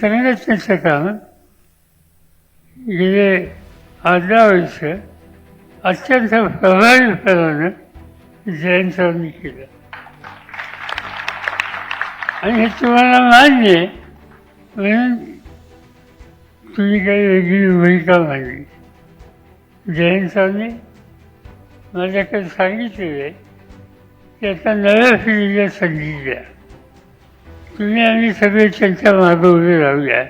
संघटनेचं काम गेले अर्धा वर्ष अत्यंत प्रभावीपणानं जयंत सरांनी केलं आणि हे तुम्हाला मान्य आहे म्हणून तुम्ही काही वेगळी भूमिका मांडली जयंत सरांनी माझ्याकडे सांगितलेलं आहे की आता नव्या पिढीला संधी द्या तुम्ही आम्ही सगळे त्यांच्या मागं उभे राहूया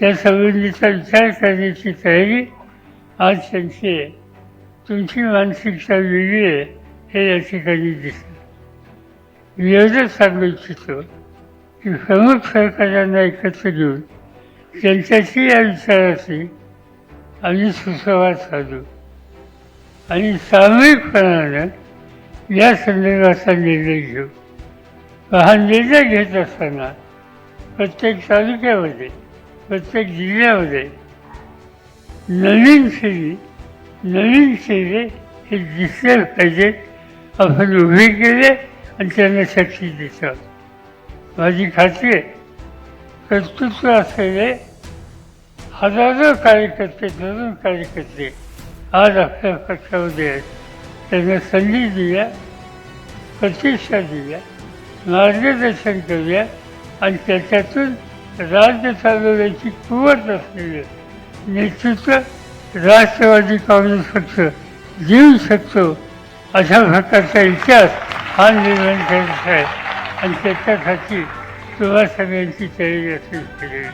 त्या संबंधीचा विचार करण्याची तयारी आज त्यांची आहे. तुमची मानसिकता वेगळी आहे हे या ठिकाणी दिसतं. मी एवढंच सांगू इच्छितो की प्रमुख सरकारांना एकत्र घेऊन त्यांच्याशी या विचाराशी आम्ही सुसंवाद साधू. आणि सामूहिकपणानं या संदर्भाचा निर्णय घेऊ. हा निर्णय घेत असताना प्रत्येक तालुक्यामध्ये प्रत्येक जिल्ह्यामध्ये नवीन शैली नवीन शैली हे दिसले पाहिजे आपण उभे केले आणि त्यांना शक्ती देतात. माझी खात्री आहे कर्तृत्व असलेले हजारो कार्यकर्ते तरुण कार्यकर्ते आज आपल्या पक्षामध्ये आहेत. त्यांना संधी दिल्या प्रतिष्ठा दिल्या. मार्गदर्शन करूया आणि त्याच्यातून राज्य चालवण्याची कुवत असलेले नेतृत्व राष्ट्रवादी काँग्रेस पक्ष देऊ शकतो अशा प्रकारचा इतिहास हा निर्माण करायचा आहे. आणि त्याच्यासाठी तुम्हा सगळ्यांची तयारी असेल. केलेली